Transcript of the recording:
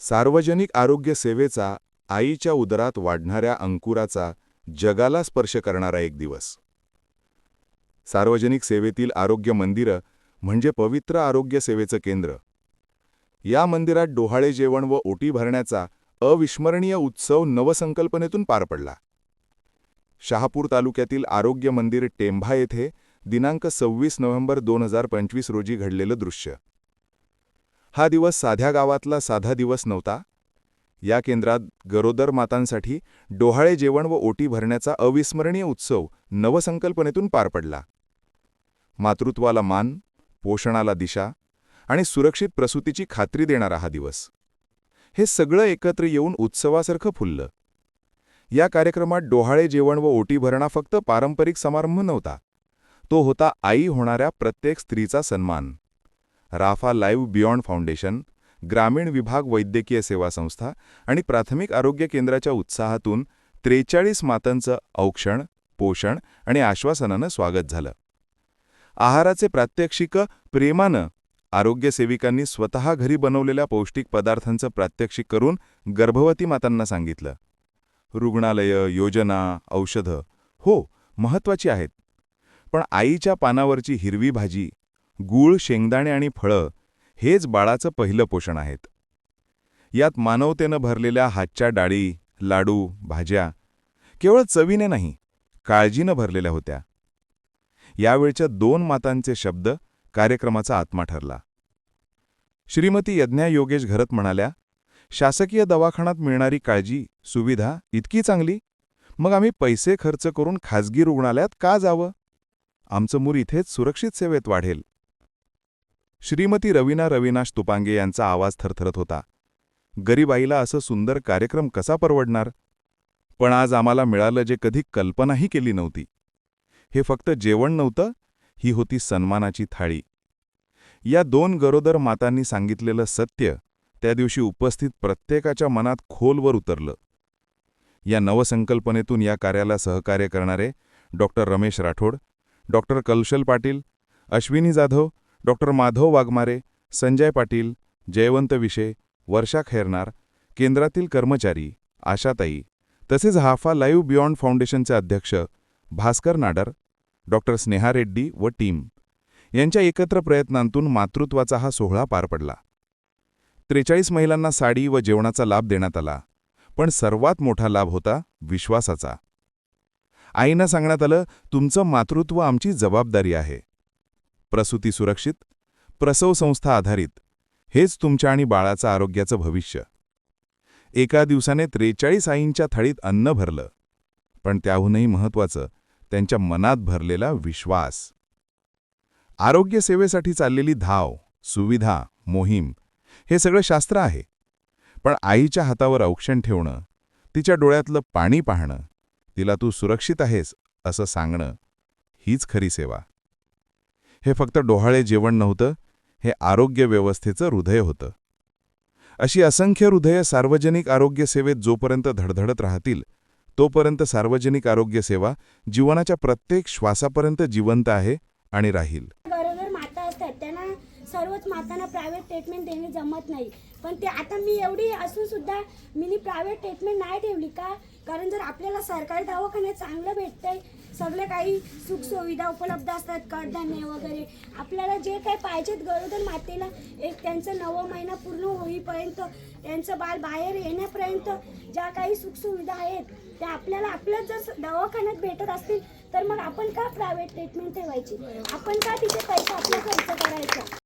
सार्वजनिक आरोग्य सेवेचा आईच्या उदरात वाढणाऱ्या अंकुराचा जगाला स्पर्श करणारा एक दिवस. सार्वजनिक सेवेतील आरोग्य मंदिरं म्हणजे पवित्र आरोग्य सेवेचं केंद्र. या मंदिरात डोहाळे जेवण व ओटी भरण्याचा अविस्मरणीय उत्सव नवसंकल्पनेतून पार पडला. शहापूर तालुक्यातील आरोग्य मंदिर टेंभा येथे दिनांक सव्वीस नोव्हेंबर दोन हजार पंचवीस रोजी घडलेलं दृश्य. हा दिवस साध्या गावातला साधा दिवस नव्हता. या केंद्रात गरोदर मातांसाठी डोहाळे जेवण व ओटी भरण्याचा अविस्मरणीय उत्सव नवसंकल्पनेतून पार पडला. मातृत्वाला मान पोषणाला दिशा आणि सुरक्षित प्रसूतीची खात्री देणारा हा दिवस. हे सगळं एकत्र येऊन उत्सवासारखं फुललं. या कार्यक्रमात डोहाळे जेवण व ओटी भरणा फक्त पारंपरिक समारंभ नव्हता. तो होता आई होणाऱ्या प्रत्येक स्त्रीचा सन्मान. राफा लाईव्ह बियॉन्ड फाउंडेशन ग्रामीण विभाग वैद्यकीय सेवा संस्था आणि प्राथमिक आरोग्य केंद्राच्या उत्साहातून त्रेचाळीस मातांचं औक्षण पोषण आणि आश्वासनानं स्वागत झालं. आहाराचे प्रात्यक्षिक प्रेमानं आरोग्य सेविकांनी स्वतः घरी बनवलेल्या पौष्टिक पदार्थांचं प्रात्यक्षिक करून गर्भवती मातांना सांगितलं. रुग्णालयं योजना औषधं हो महत्वाची आहेत. पण आईच्या पानावरची हिरवी भाजी गूळ शेंगदाणे आणि फळं हेच बाळाचं पहिलं पोषण आहेत. यात मानवतेनं भरलेल्या हातच्या डाळी लाडू भाज्या केवळ चवीने नाही काळजीनं भरलेल्या होत्या. यावेळच्या दोन मातांचे शब्द कार्यक्रमाचा आत्मा ठरला. श्रीमती यज्ञा योगेश घरत म्हणाल्या शासकीय दवाखान्यात मिळणारी काळजी सुविधा इतकी चांगली? मग आम्ही पैसे खर्च करून खाजगी रुग्णालयात का जावं? आमचं मूल इथेच सुरक्षित सेवेत वाढेल. श्रीमती रवीना रविनाश तुपांगे यांचा आवाज थरथरत होता. गरीब आईला असं सुंदर कार्यक्रम कसा परवडणार? पण आज आम्हाला मिळालं जे कधी कल्पनाही केली नव्हती. हे फक्त जेवण नव्हतं ही होती सन्मानाची थाळी. या दोन गरोदर मातांनी सांगितलेलं सत्य त्या दिवशी उपस्थित प्रत्येकाच्या मनात खोलवर उतरलं. या नवसंकल्पनेतून या कार्याला सहकार्य करणारे doctor Ramesh Rathod doctor Kalshal Patil Ashwini Jadhav doctor Madhav Waghmare Sanjay Patil Jaywant Vishe Varsha Khairnar केंद्रातील कर्मचारी आशाताई तसेच हाफा लाईव्ह बियॉन्ड फाउंडेशनचे अध्यक्ष भास्कर नाडर डॉक्टर स्नेहा रेड्डी व टीम यांच्या एकत्र प्रयत्नांतून मातृत्वाचा हा सोहळा पार पडला. त्रेचाळीस महिलांना साडी व जेवणाचा लाभ देण्यात आला पण सर्वात मोठा लाभ होता विश्वासाचा. आईनं सांगण्यात आलं तुमचं मातृत्व आमची जबाबदारी आहे. प्रसूती सुरक्षित प्रसव संस्था आधारित हेच तुमच्या आणि बाळाचं आरोग्याचं भविष्य. एका दिवसाने त्रेचाळीस आईंच्या थाळीत अन्न भरलं पण त्याहूनही महत्वाचं त्यांच्या मनात भरलेला विश्वास. आरोग्य सेवेसाठी चाललेली धाव सुविधा मोहीम हे सगळं शास्त्र आहे पण आईच्या हातावर औक्षण ठेवणं तिच्या डोळ्यातलं पाणी पाहणं तिला तू सुरक्षित आहेस असं सांगणं हीच खरी सेवा. हे फक्त डोहाळे जेवण नव्हतं हे आरोग्य व्यवस्थेचं हृदय होतं. अशी असंख्य हृदय सार्वजनिक आरोग्य सेवेत जोपर्यंत धडधडत राहतील तोपर्यंत सार्वजनिक आरोग्य सेवा जीवनाच्या प्रत्येक श्वासापर्यंत जिवंत आहे आणि राहील गरोदर माता असतात त्यांना सर्वच मातांना प्रायव्हेट ट्रीटमेंट देणे जमत नाही. पण ते आता मी एवढी असून सुद्धा मी प्रायव्हेट ट्रीटमेंट नाही ठेवली का? कारण जर आपल्याला सरकारी दवाखान्यात चांगलं भेटतंय सगळं काही सुखसुविधा उपलब्ध असतात कडधान्य वगैरे. आपल्याला जे काही पाहिजेत गरोदर मातेला एक त्यांचं नवं महिना पूर्ण होईपर्यंत त्यांचं बाळ बाहेर येण्यापर्यंत ज्या काही सुखसुविधा आहेत त्या आपल्याला आपल्या जर दवाखान्यात भेटत असतील तर मग आपण का प्रायव्हेट ट्रीटमेंट ठेवायची? आपण का तिथे पैसा आपला खर्च करायचा?